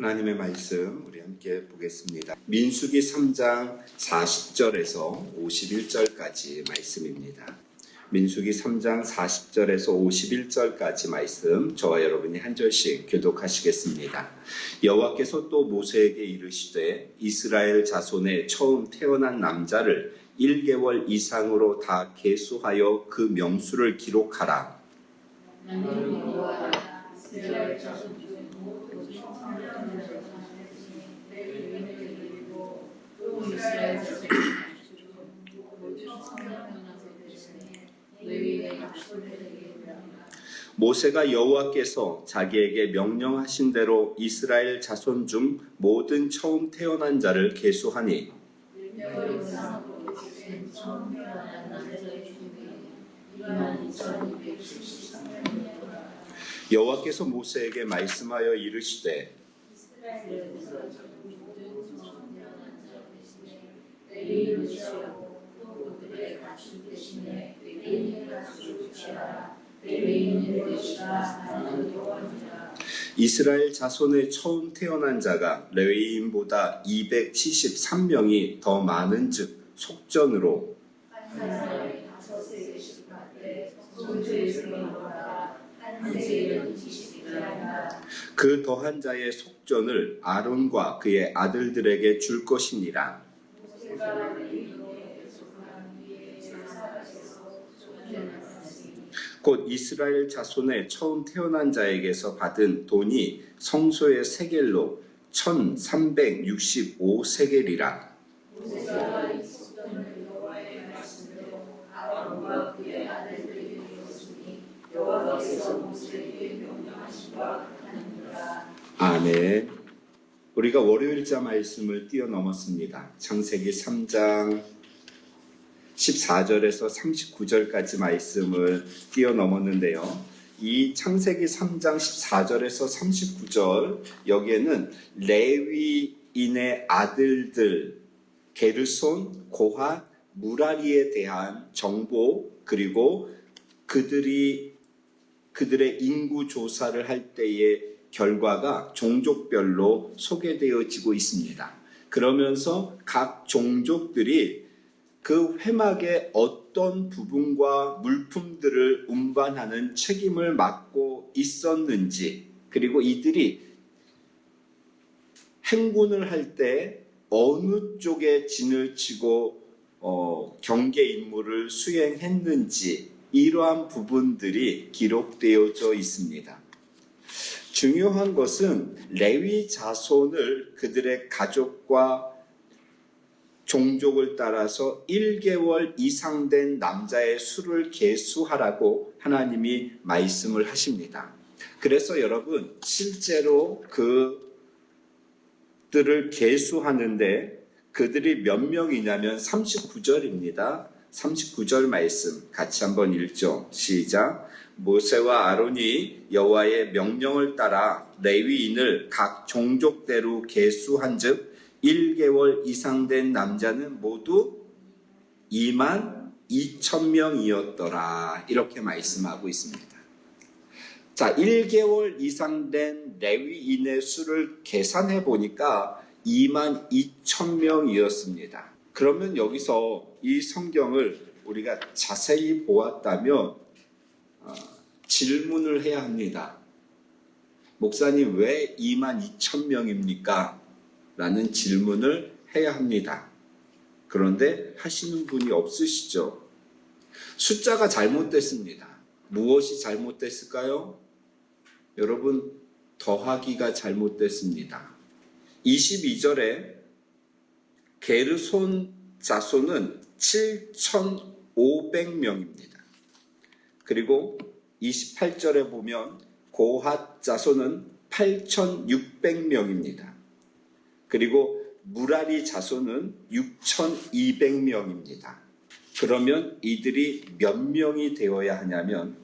하나님의 말씀 우리 함께 보겠습니다. 민수기 3장 40절에서 51절까지 말씀입니다. 민수기 3장 40절에서 51절까지 말씀 저와 여러분이 한 절씩 교독하시겠습니다. 여호와께서 또 모세에게 이르시되 이스라엘 자손의 처음 태어난 남자를 1개월 이상으로 다 계수하여 그 명수를 기록하라. 나는 여호와라 이스라엘 자손 중 모든 청소년을 내 의인을 드리고 또 이스라엘 자손 중 모세가 여호와께서 자기에게 명령하신 대로 이스라엘 자손 중 모든 처음 태어난 자를 계수하니 일개월 이상으로 된 처음 태어난 남자의 중에 2만 2,273명이었다 여호와께서 모세에게 말씀하여 이르시되 가축 대신에 레위인의 가축을 취하라 나는 여호와니라 이스라엘 자손의 처음 태어난 자가 레위인보다 273명이 더 많은 즉 속전으로 세에는 지식이 한다 그 더한 자의 속전을 아론과 그의 아들들에게 줄 것이니라 곧 이스라엘 자손의 처음 태어난 자에게서 받은 돈이 성소의 세겔로 1365 세겔이라 모세가 이 속전을 여호와의 말씀대로 아론과 그의 아들들에게 이르렀으니 여호와께서 모세에게 명령하신 바 같으니라 아멘. 우리가 월요일자 말씀을 뛰어넘었습니다. 창세기 3장 14절에서 39절까지 말씀을 뛰어넘었는데요. 이 창세기 3장 14절에서 39절 여기에는 레위인의 아들들 게르손, 고핫, 무라리에 대한 정보 그리고 그들이 그들의 인구 조사를 할 때의 결과가 종족별로 소개되어지고 있습니다. 그러면서 각 종족들이 그 회막의 어떤 부분과 물품들을 운반하는 책임을 맡고 있었는지, 그리고 이들이 행군을 할 때 어느 쪽에 진을 치고 어, 경계 임무를 수행했는지 이러한 부분들이 기록되어져 있습니다. 중요한 것은 레위 자손을 그들의 가족과 종족을 따라서 1개월 이상 된 남자의 수를 계수하라고 하나님이 말씀을 하십니다. 그래서 여러분 실제로 그들을 계수하는데 그들이 몇 명이냐면 39절입니다. 39절 말씀 같이 한번 읽죠. 시작. 모세와 아론이 여호와의 명령을 따라 레위인을 각 종족대로 계수한즉 1개월 이상 된 남자는 모두 2만 2천 명이었더라. 이렇게 말씀하고 있습니다. 자, 1개월 이상 된 레위인의 수를 계산해 보니까 2만 2천 명이었습니다. 그러면 여기서 이 성경을 우리가 자세히 보았다면 어, 질문을 해야 합니다. 목사님 왜 2만 2천 명입니까? 라는 질문을 해야 합니다. 그런데 하시는 분이 없으시죠? 숫자가 잘못됐습니다. 무엇이 잘못됐을까요? 여러분, 더하기가 잘못됐습니다. 22절에 게르손 자손은 7,500명입니다. 그리고 28절에 보면 고핫 자손은 8,600명입니다. 그리고 무라리 자손은 6,200명입니다. 그러면 이들이 몇 명이 되어야 하냐면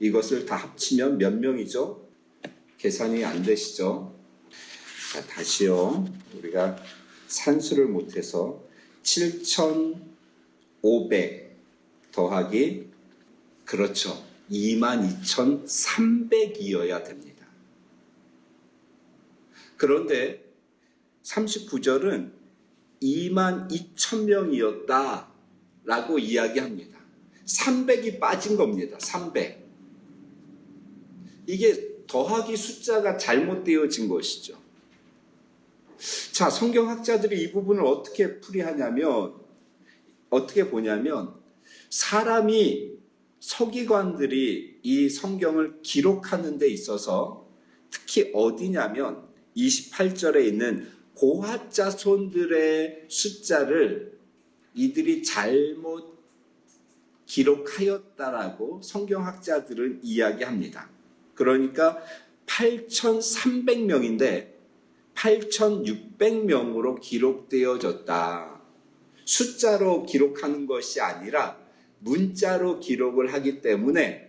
이것을 다 합치면 몇 명이죠? 계산이 안 되시죠? 자, 다시요. 우리가 산수를 못해서 7,500 더하기 그렇죠. 22,300이어야 됩니다. 그런데 39절은 2만 2천 명이었다 라고 이야기합니다. 300이 빠진 겁니다. 300. 이게 더하기 숫자가 잘못되어진 것이죠. 자, 성경학자들이 이 부분을 어떻게 풀이하냐면, 어떻게 보냐면, 사람이 서기관들이 이 성경을 기록하는 데 있어서 특히 어디냐면 28절에 있는 고핫 자손들의 숫자를 이들이 잘못 기록하였다라고 성경학자들은 이야기합니다. 그러니까 8,300명인데 8,600명으로 기록되어졌다. 숫자로 기록하는 것이 아니라 문자로 기록을 하기 때문에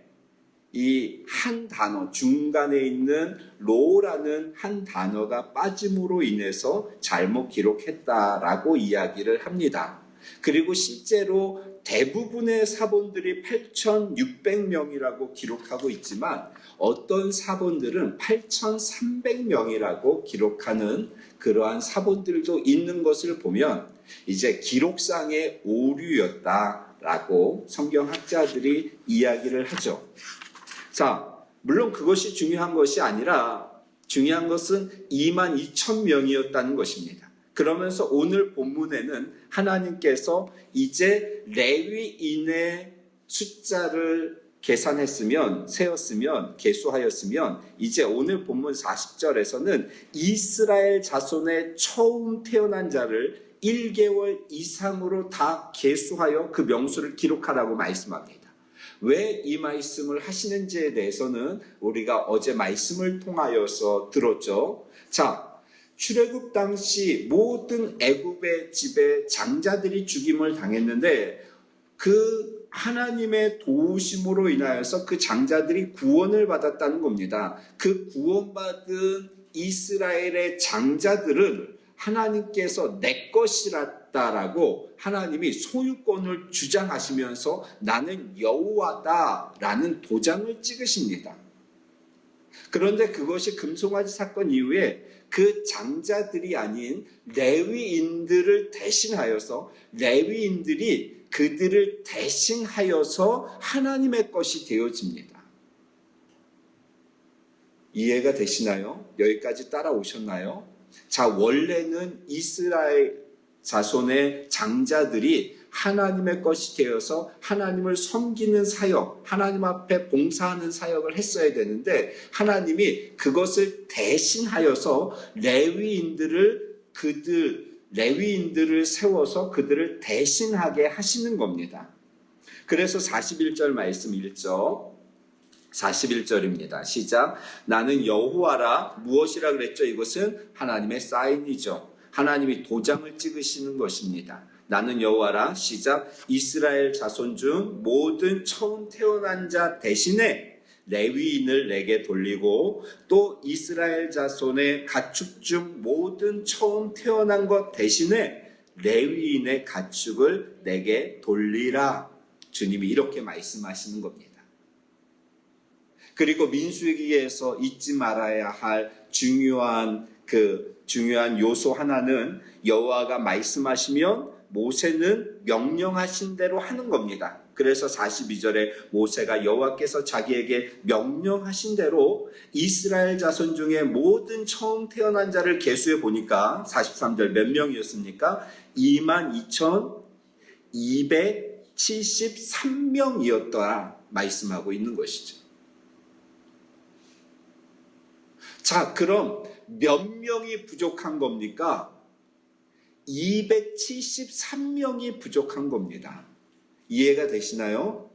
이 한 단어, 중간에 있는 로라는 한 단어가 빠짐으로 인해서 잘못 기록했다라고 이야기를 합니다. 그리고 실제로 대부분의 사본들이 8,600명이라고 기록하고 있지만 어떤 사본들은 8,300명이라고 기록하는 그러한 사본들도 있는 것을 보면 이제 기록상의 오류였다라고 성경학자들이 이야기를 하죠. 자, 물론 그것이 중요한 것이 아니라 중요한 것은 2만 2천 명이었다는 것입니다. 그러면서 오늘 본문에는 하나님께서 이제 레위인의 숫자를 계산했으면 세었으면 계수하였으면 이제 오늘 본문 40절에서는 이스라엘 자손의 처음 태어난 자를 1개월 이상으로 다 계수하여 그 명수를 기록하라고 말씀합니다. 왜 이 말씀을 하시는지에 대해서는 우리가 어제 말씀을 통하여서 들었죠. 자, 출애굽 당시 모든 애굽의 집에 장자들이 죽임을 당했는데 그 하나님의 도우심으로 인하여서 그 장자들이 구원을 받았다는 겁니다. 그 구원받은 이스라엘의 장자들은 하나님께서 내 것이라다라고 하나님이 소유권을 주장하시면서 나는 여호와다라는 도장을 찍으십니다. 그런데 그것이 금송아지 사건 이후에 그 장자들이 아닌 레위인들을 대신하여서 레위인들이 그들을 대신하여서 하나님의 것이 되어집니다. 이해가 되시나요? 여기까지 따라오셨나요? 자, 원래는 이스라엘 자손의 장자들이 하나님의 것이 되어서 하나님을 섬기는 사역, 하나님 앞에 봉사하는 사역을 했어야 되는데 하나님이 그것을 대신하여서 레위인들을 그들 레위인들을 세워서 그들을 대신하게 하시는 겁니다. 그래서 41절 말씀 1절 41절입니다. 시작. 나는 여호와라 무엇이라 그랬죠? 이것은 하나님의 사인이죠. 하나님이 도장을 찍으시는 것입니다. 나는 여호와라 시작 이스라엘 자손 중 모든 처음 태어난 자 대신에 레위인을 내게 돌리고 또 이스라엘 자손의 가축 중 모든 처음 태어난 것 대신에 레위인의 가축을 내게 돌리라 주님이 이렇게 말씀하시는 겁니다. 그리고 민수기에서 잊지 말아야 할 중요한 그 중요한 요소 하나는 여호와가 말씀하시면 모세는 명령하신 대로 하는 겁니다. 그래서 42절에 모세가 여호와께서 자기에게 명령하신 대로 이스라엘 자손 중에 모든 처음 태어난 자를 계수해 보니까 43절 몇 명이었습니까? 22,273명이었더라 말씀하고 있는 것이죠. 자, 그럼 몇 명이 부족한 겁니까? 273명이 부족한 겁니다. 이해가 되시나요?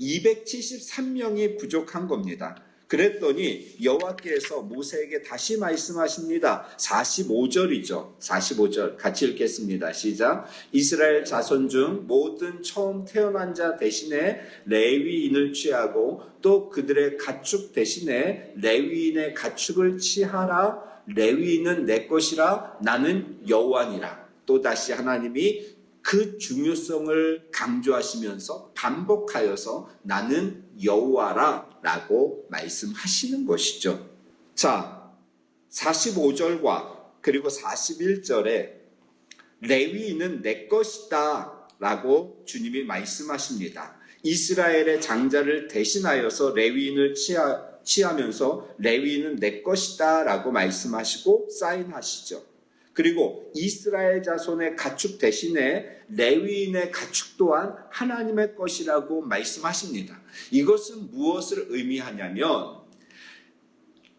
273명이 부족한 겁니다. 그랬더니 여호와께서 모세에게 다시 말씀하십니다. 45절이죠. 45절 같이 읽겠습니다. 시작. 이스라엘 자손 중 모든 처음 태어난 자 대신에 레위인을 취하고 또 그들의 가축 대신에 레위인의 가축을 취하라. 레위인은 내 것이라 나는 여호와니라. 또 다시 하나님이 그 중요성을 강조하시면서 반복하여서 나는 여호와라 라고 말씀하시는 것이죠. 자, 45절과 그리고 41절에 레위인은 내 것이다 라고 주님이 말씀하십니다. 이스라엘의 장자를 대신하여서 레위인을 취하, 취하면서 레위인은 내 것이다 라고 말씀하시고 사인하시죠. 그리고 이스라엘 자손의 가축 대신에 레위인의 가축 또한 하나님의 것이라고 말씀하십니다. 이것은 무엇을 의미하냐면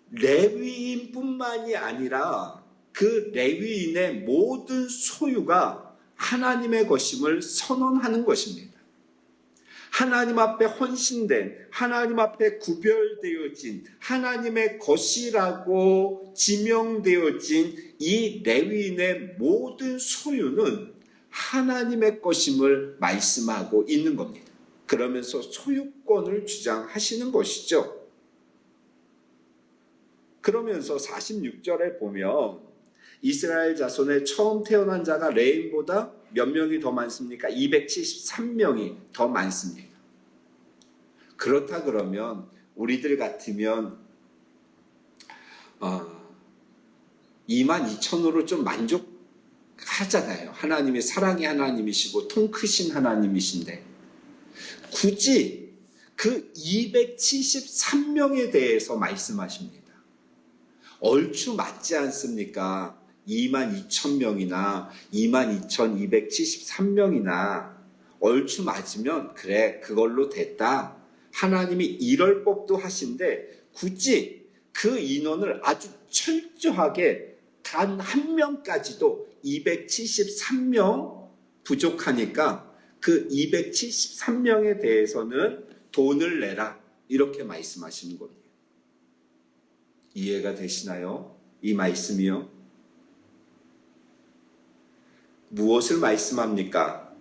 레위인뿐만이 아니라 그 레위인의 모든 소유가 하나님의 것임을 선언하는 것입니다. 하나님 앞에 헌신된, 하나님 앞에 구별되어진, 하나님의 것이라고 지명되어진 이 레위인의 모든 소유는 하나님의 것임을 말씀하고 있는 겁니다. 그러면서 소유권을 주장하시는 것이죠. 그러면서 46절에 보면 이스라엘 자손의 처음 태어난 자가 레인보다 몇 명이 더 많습니까? 273명이 더 많습니다. 그렇다 그러면 우리들 같으면 어, 2만 2천으로 좀 만족하잖아요. 하나님이 사랑의 하나님이시고 통 크신 하나님이신데 굳이 그 273명에 대해서 말씀하십니다. 얼추 맞지 않습니까? 2만 2천 명이나 2만 2,273명이나 얼추 맞으면 그래 그걸로 됐다. 하나님이 이럴 법도 하신데 굳이 그 인원을 아주 철저하게 단 한 명까지도 273명 부족하니까 그 273명에 대해서는 돈을 내라 이렇게 말씀하시는 겁니다. 이해가 되시나요? 이 말씀이요? 무엇을 말씀합니까?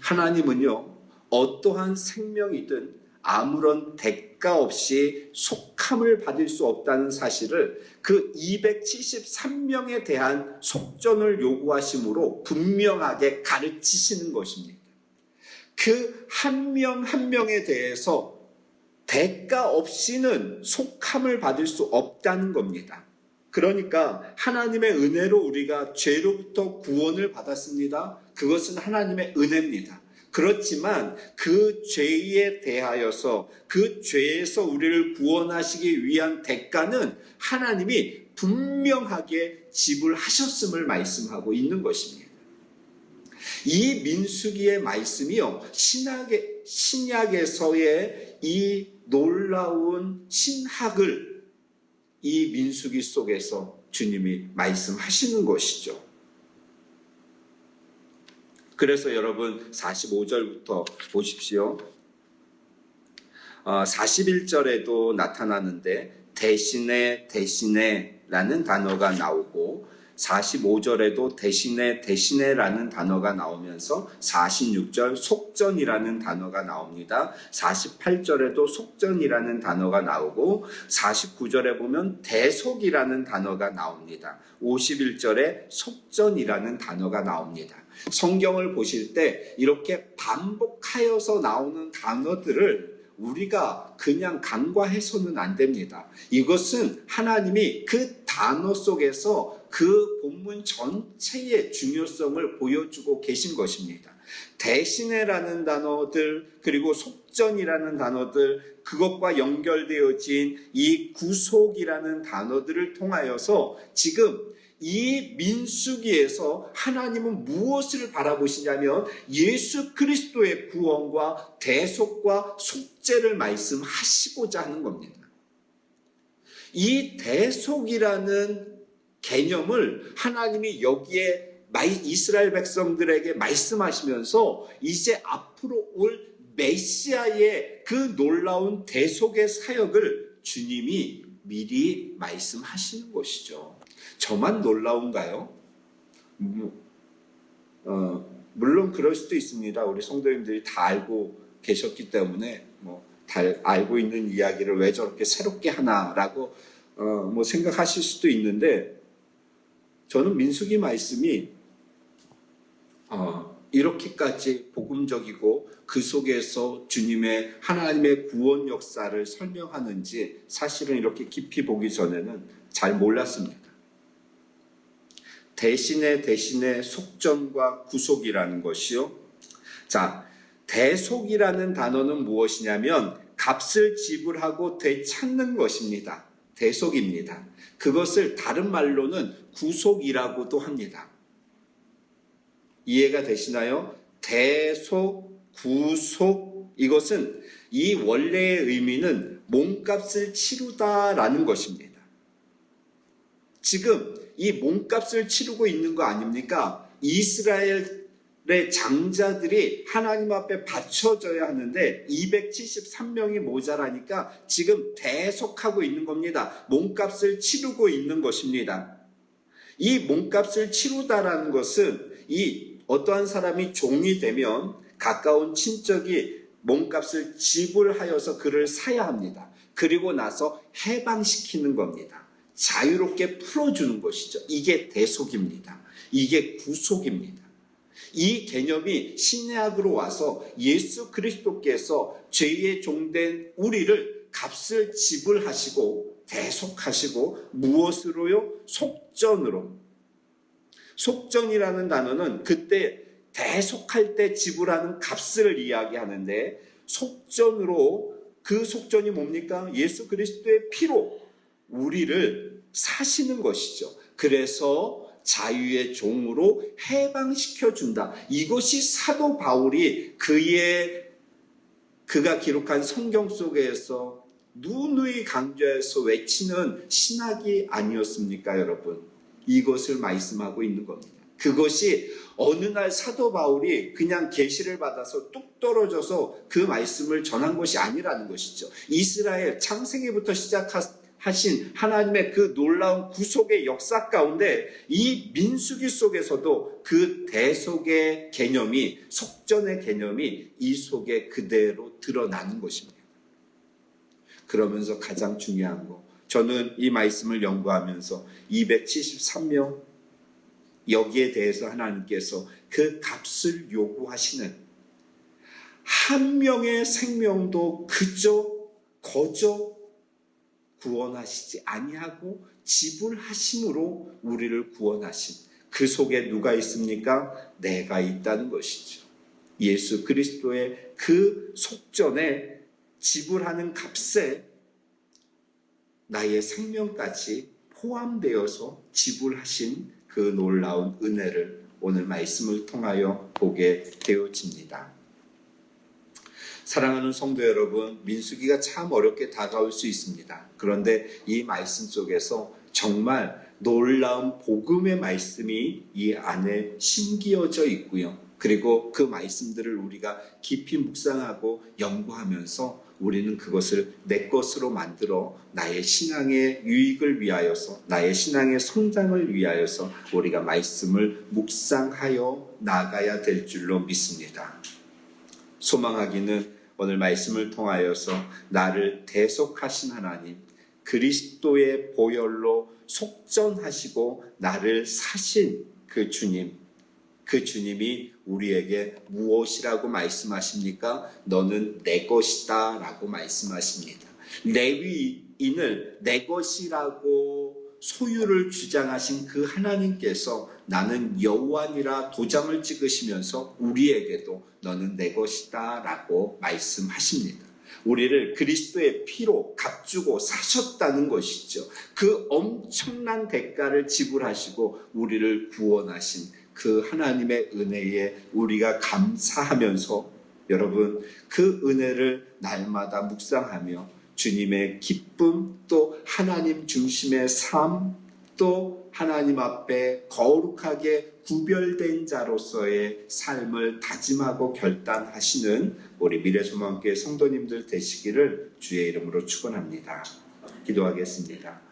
하나님은요, 어떠한 생명이든 아무런 대가 없이 속함을 받을 수 없다는 사실을 그 273명에 대한 속전을 요구하심으로 분명하게 가르치시는 것입니다. 그 한 명 한 명에 대해서 대가 없이는 속함을 받을 수 없다는 겁니다. 그러니까 하나님의 은혜로 우리가 죄로부터 구원을 받았습니다. 그것은 하나님의 은혜입니다. 그렇지만 그 죄에 대하여서 그 죄에서 우리를 구원하시기 위한 대가는 하나님이 분명하게 지불하셨음을 말씀하고 있는 것입니다. 이 민수기의 말씀이요 신약의 신약에서의 이 놀라운 신학을 이 민수기 속에서 주님이 말씀하시는 것이죠. 그래서 여러분 45절부터 보십시오. 어, 41절에도 나타나는데 대신에 대신에 라는 단어가 나오고 45절에도 대신에 대신에라는 단어가 나오면서 46절 속전이라는 단어가 나옵니다. 48절에도 속전이라는 단어가 나오고 49절에 보면 대속이라는 단어가 나옵니다. 51절에 속전이라는 단어가 나옵니다. 성경을 보실 때 이렇게 반복하여서 나오는 단어들을 우리가 그냥 간과해서는 안 됩니다. 이것은 하나님이 그 단어 속에서 그 본문 전체의 중요성을 보여주고 계신 것입니다. 대신에라는 단어들, 그리고 속전이라는 단어들, 그것과 연결되어진 이 구속이라는 단어들을 통하여서 지금 이 민수기에서 하나님은 무엇을 바라보시냐면 예수 그리스도의 구원과 대속과 속죄를 말씀하시고자 하는 겁니다. 이 대속이라는 개념을 하나님이 여기에 이스라엘 백성들에게 말씀하시면서 이제 앞으로 올 메시아의 그 놀라운 대속의 사역을 주님이 미리 말씀하시는 것이죠. 저만 놀라운가요? 어, 물론 그럴 수도 있습니다. 우리 성도님들이 다 알고 계셨기 때문에 뭐 다 알고 있는 이야기를 왜 저렇게 새롭게 하나라고 어, 뭐 생각하실 수도 있는데 저는 민수기 말씀이 어, 이렇게까지 복음적이고 그 속에서 주님의 하나님의 구원 역사를 설명하는지 사실은 이렇게 깊이 보기 전에는 잘 몰랐습니다. 대신에 대신에 속전과 구속이라는 것이요. 자, 대속이라는 단어는 무엇이냐면 값을 지불하고 되찾는 것입니다. 대속입니다. 그것을 다른 말로는 구속이라고도 합니다. 이해가 되시나요? 대속, 구속, 이것은 이 원래의 의미는 몸값을 치르다라는 것입니다. 지금 이 몸값을 치르고 있는 거 아닙니까? 이스라엘 의 장자들이 하나님 앞에 바쳐져야 하는데 273명이 모자라니까 지금 대속하고 있는 겁니다. 몸값을 치르고 있는 것입니다. 이 몸값을 치르다라는 것은 이 어떠한 사람이 종이 되면 가까운 친척이 몸값을 지불하여서 그를 사야 합니다. 그리고 나서 해방시키는 겁니다. 자유롭게 풀어주는 것이죠. 이게 대속입니다. 이게 구속입니다. 이 개념이 신약으로 와서 예수 그리스도께서 죄의 종된 우리를 값을 지불하시고 대속하시고 무엇으로요? 속전으로. 속전이라는 단어는 그때 대속할 때 지불하는 값을 이야기하는데 속전으로 그 속전이 뭡니까? 예수 그리스도의 피로 우리를 사시는 것이죠. 그래서 자유의 종으로 해방시켜 준다. 이것이 사도 바울이 그의 그가 기록한 성경 속에서 누누이 강조해서 외치는 신학이 아니었습니까, 여러분? 이것을 말씀하고 있는 겁니다. 그것이 어느 날 사도 바울이 그냥 계시를 받아서 뚝 떨어져서 그 말씀을 전한 것이 아니라는 것이죠. 이스라엘 창세기부터 시작 하신 하나님의 그 놀라운 구속의 역사 가운데 이 민수기 속에서도 그 대속의 개념이 속전의 개념이 이 속에 그대로 드러나는 것입니다. 그러면서 가장 중요한 거 저는 이 말씀을 연구하면서 273명 여기에 대해서 하나님께서 그 값을 요구하시는 한 명의 생명도 그저 거저 구원하시지 아니하고 지불하심으로 우리를 구원하신 그 속에 누가 있습니까? 내가 있다는 것이죠. 예수 그리스도의 그 속전에 지불하는 값에 나의 생명까지 포함되어서 지불하신 그 놀라운 은혜를 오늘 말씀을 통하여 보게 되어집니다. 사랑하는 성도 여러분, 민수기가 참 어렵게 다가올 수 있습니다. 그런데 이 말씀 속에서 정말 놀라운 복음의 말씀이 이 안에 심기어져 있고요. 그리고 그 말씀들을 우리가 깊이 묵상하고 연구하면서 우리는 그것을 내 것으로 만들어 나의 신앙의 유익을 위하여서 나의 신앙의 성장을 위하여서 우리가 말씀을 묵상하여 나가야 될 줄로 믿습니다. 소망하기는 오늘 말씀을 통하여서 나를 대속하신 하나님 그리스도의 보혈로 속전하시고 나를 사신 그 주님 그 주님이 우리에게 무엇이라고 말씀하십니까? 너는 내 것이다 라고 말씀하십니다. 레위인을 내 것이라고 소유를 주장하신 그 하나님께서 나는 여호와니라 도장을 찍으시면서 우리에게도 너는 내 것이다 라고 말씀하십니다. 우리를 그리스도의 피로 값주고 사셨다는 것이죠. 그 엄청난 대가를 지불하시고 우리를 구원하신 그 하나님의 은혜에 우리가 감사하면서 여러분 그 은혜를 날마다 묵상하며 주님의 기쁨 또 하나님 중심의 삶 또 하나님 앞에 거룩하게 구별된 자로서의 삶을 다짐하고 결단하시는 우리 미래소망교회 성도님들 되시기를 주의 이름으로 축원합니다. 기도하겠습니다.